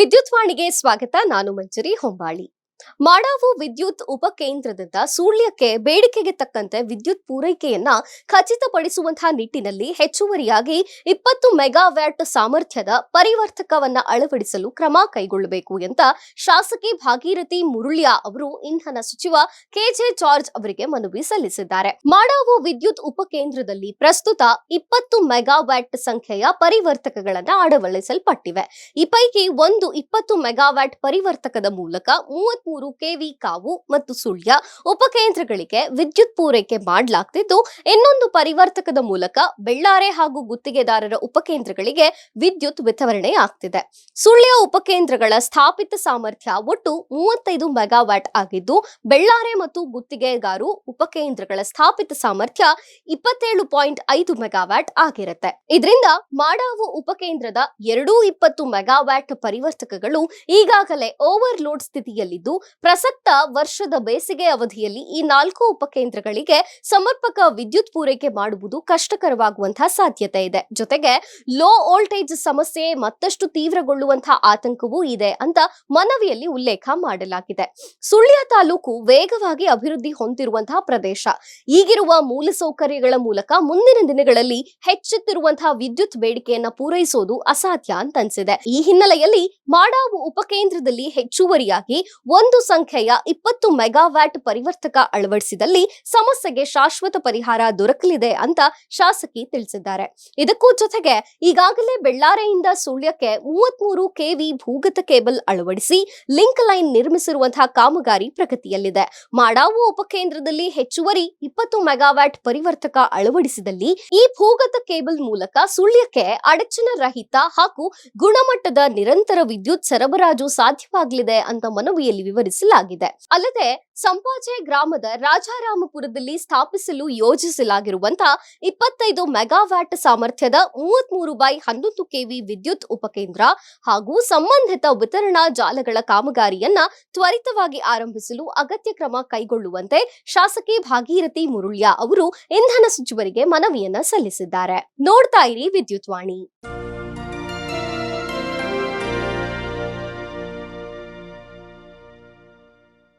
ವಿದ್ಯುತ್ ವಾಣಿಗೆ ಸ್ವಾಗತ ನಾನು ಮಂಜರಿ ಹೊಂಬಾಳಿ. ಮಾಡಾವು ವಿದ್ಯುತ್ ಉಪಕೇಂದ್ರದಿಂದ ಸುಳ್ಯಕ್ಕೆ, ಬೇಡಿಕೆಗೆ ತಕ್ಕಂತೆ ವಿದ್ಯುತ್ ಪೂರೈಕೆಯನ್ನ ಖಚಿತಪಡಿಸುವಂತಹ ನಿಟ್ಟಿನಲ್ಲಿ ಹೆಚ್ಚುವರಿಯಾಗಿ ಇಪ್ಪತ್ತು ಮೆಗಾವ್ಯಾಟ್ ಸಾಮರ್ಥ್ಯದ ಪರಿವರ್ತಕವನ್ನ ಅಳವಡಿಸಲು ಕ್ರಮ ಕೈಗೊಳ್ಳಬೇಕು ಅಂತ ಶಾಸಕಿ ಭಾಗೀರಥಿ ಮುರುಳ್ಯ ಅವರು ಇಂಧನ ಸಚಿವ ಕೆಜೆ ಜಾರ್ಜ್ ಅವರಿಗೆ ಮನವಿ ಸಲ್ಲಿಸಿದ್ದಾರೆ. ಮಾಡಾವು ವಿದ್ಯುತ್ ಉಪಕೇಂದ್ರದಲ್ಲಿ ಪ್ರಸ್ತುತ ಇಪ್ಪತ್ತು ಮೆಗಾವ್ಯಾಟ್ ಸಂಖ್ಯೆಯ ಪರಿವರ್ತಕಗಳನ್ನ ಅಳವಡಿಸಲ್ಪಟ್ಟಿವೆ. ಈ ಪೈಕಿ ಒಂದು ಇಪ್ಪತ್ತು ಮೆಗಾವ್ಯಾಟ್ ಪರಿವರ್ತಕದ ಮೂಲಕ ಮೂವತ್ಮೂರು ಕೆವಿ ಕಾವು ಮತ್ತು ಸುಳ್ಯ ಉಪಕೇಂದ್ರಗಳಿಗೆ ವಿದ್ಯುತ್ ಪೂರೈಕೆ ಮಾಡಲಾಗ್ತಿದ್ದು, ಇನ್ನೊಂದು ಪರಿವರ್ತಕದ ಮೂಲಕ ಬೆಳ್ಳಾರೆ ಹಾಗೂ ಗುತ್ತಿಗೆದಾರರ ಉಪಕೇಂದ್ರಗಳಿಗೆ ವಿದ್ಯುತ್ ವಿತರಣೆ ಆಗ್ತಿದೆ. ಸುಳ್ಯ ಉಪಕೇಂದ್ರಗಳ ಸ್ಥಾಪಿತ ಸಾಮರ್ಥ್ಯ ಒಟ್ಟು ಮೂವತ್ತೈದು ಮೆಗಾವ್ಯಾಟ್ ಆಗಿದ್ದು, ಬೆಳ್ಳಾರೆ ಮತ್ತು ಗುತ್ತಿಗೆಗಾರು ಉಪಕೇಂದ್ರಗಳ ಸ್ಥಾಪಿತ ಸಾಮರ್ಥ್ಯ ಇಪ್ಪತ್ತೇಳು ಪಾಯಿಂಟ್ ಐದು ಮೆಗಾವ್ಯಾಟ್ ಆಗಿರುತ್ತೆ. ಇದರಿಂದ ಮಾಡಾವು ಉಪಕೇಂದ್ರದ ಎರಡೂ ಇಪ್ಪತ್ತು ಮೆಗಾವ್ಯಾಟ್ ಪರಿವರ್ತಕಗಳು ಈಗಾಗಲೇ ಓವರ್ಲೋಡ್ ಸ್ಥಿತಿಯಲ್ಲಿದ್ದು ಪ್ರಸಕ್ತ ವರ್ಷದ ಬೇಸಿಗೆ ಅವಧಿಯಲ್ಲಿ ಈ ನಾಲ್ಕು ಉಪಕೇಂದ್ರಗಳಿಗೆ ಸಮರ್ಪಕ ವಿದ್ಯುತ್ ಪೂರೈಕೆ ಮಾಡುವುದು ಕಷ್ಟಕರವಾಗುವಂತಹ ಸಾಧ್ಯತೆ ಇದೆ. ಜೊತೆಗೆ ಲೋ ವೋಲ್ಟೇಜ್ ಸಮಸ್ಯೆ ಮತ್ತಷ್ಟು ತೀವ್ರಗೊಳ್ಳುವಂತಹ ಆತಂಕವೂ ಇದೆ ಅಂತ ಮನವಿಯಲ್ಲಿ ಉಲ್ಲೇಖ ಮಾಡಲಾಗಿದೆ. ಸುಳ್ಯ ತಾಲೂಕು ವೇಗವಾಗಿ ಅಭಿವೃದ್ಧಿ ಹೊಂದಿರುವಂತಹ ಪ್ರದೇಶ. ಈಗಿರುವ ಮೂಲಸೌಕರ್ಯಗಳ ಮೂಲಕ ಮುಂದಿನ ದಿನಗಳಲ್ಲಿ ಹೆಚ್ಚುತ್ತಿರುವಂತಹ ವಿದ್ಯುತ್ ಬೇಡಿಕೆಯನ್ನ ಪೂರೈಸೋದು ಅಸಾಧ್ಯ ಅಂತ ಅನ್ಸಿದೆ. ಈ ಹಿನ್ನೆಲೆಯಲ್ಲಿ ಮಾಡಾವು ಉಪಕೇಂದ್ರದಲ್ಲಿ ಹೆಚ್ಚುವರಿಯಾಗಿ ಒಂದು ಸಂಖ್ಯೆಯ ಇಪ್ಪತ್ತು ಮೆಗಾವ್ಯಾಟ್ ಪರಿವರ್ತಕ ಅಳವಡಿಸಿದಲ್ಲಿ ಸಮಸ್ಯೆಗೆ ಶಾಶ್ವತ ಪರಿಹಾರ ದೊರಕಲಿದೆ ಅಂತ ಶಾಸಕಿ ತಿಳಿಸಿದ್ದಾರೆ. ಇದಕ್ಕೂ ಜೊತೆಗೆ ಈಗಾಗಲೇ ಬೆಳ್ಳಾರೆಯಿಂದ ಸುಳ್ಯಕ್ಕೆ ಮೂವತ್ಮೂರು ಕೆವಿ ಭೂಗತ ಕೇಬಲ್ ಅಳವಡಿಸಿ ಲಿಂಕ್ ಲೈನ್ ನಿರ್ಮಿಸಿರುವಂತಹ ಕಾಮಗಾರಿ ಪ್ರಗತಿಯಲ್ಲಿದೆ. ಮಾಡಾವು ಉಪಕೇಂದ್ರದಲ್ಲಿ ಹೆಚ್ಚುವರಿ ಇಪ್ಪತ್ತು ಮೆಗಾವ್ಯಾಟ್ ಪರಿವರ್ತಕ ಅಳವಡಿಸಿದಲ್ಲಿ ಈ ಭೂಗತ ಕೇಬಲ್ ಮೂಲಕ ಸುಳ್ಯಕ್ಕೆ ಅಡಚಣ ರಹಿತ ಹಾಗೂ ಗುಣಮಟ್ಟದ ನಿರಂತರ ವಿದ್ಯುತ್ ಸರಬರಾಜು ಸಾಧ್ಯವಾಗಲಿದೆ ಅಂತ ಮನವಿಯಲ್ಲಿ ವಿವರಿಸಲಾಗಿದೆ. ಅಲ್ಲದೆ, ಸಂಪಾಜೆ ಗ್ರಾಮದ ರಾಜಾರಾಮಪುರದಲ್ಲಿ ಸ್ಥಾಪಿಸಲು ಯೋಜಿಸಲಾಗಿರುವಂತಹ ಇಪ್ಪತ್ತೈದು ಮೆಗಾವ್ಯಾಟ್ ಸಾಮರ್ಥ್ಯದ ಮೂವತ್ಮೂರು ಬೈ ಹನ್ನೊಂದು ಕೆವಿ ವಿದ್ಯುತ್ ಉಪಕೇಂದ್ರ ಹಾಗೂ ಸಂಬಂಧಿತ ವಿತರಣಾ ಜಾಲಗಳ ಕಾಮಗಾರಿಯನ್ನ ತ್ವರಿತವಾಗಿ ಆರಂಭಿಸಲು ಅಗತ್ಯ ಕ್ರಮ ಕೈಗೊಳ್ಳುವಂತೆ ಶಾಸಕಿ ಭಾಗೀರಥಿ ಮುರುಳ್ಯ ಅವರು ಇಂಧನ ಸಚಿವರಿಗೆ ಮನವಿಯನ್ನ ಸಲ್ಲಿಸಿದ್ದಾರೆ. ನೋಡ್ತಾ ಇರಿ ವಿದ್ಯುತ್ ವಾಣಿ.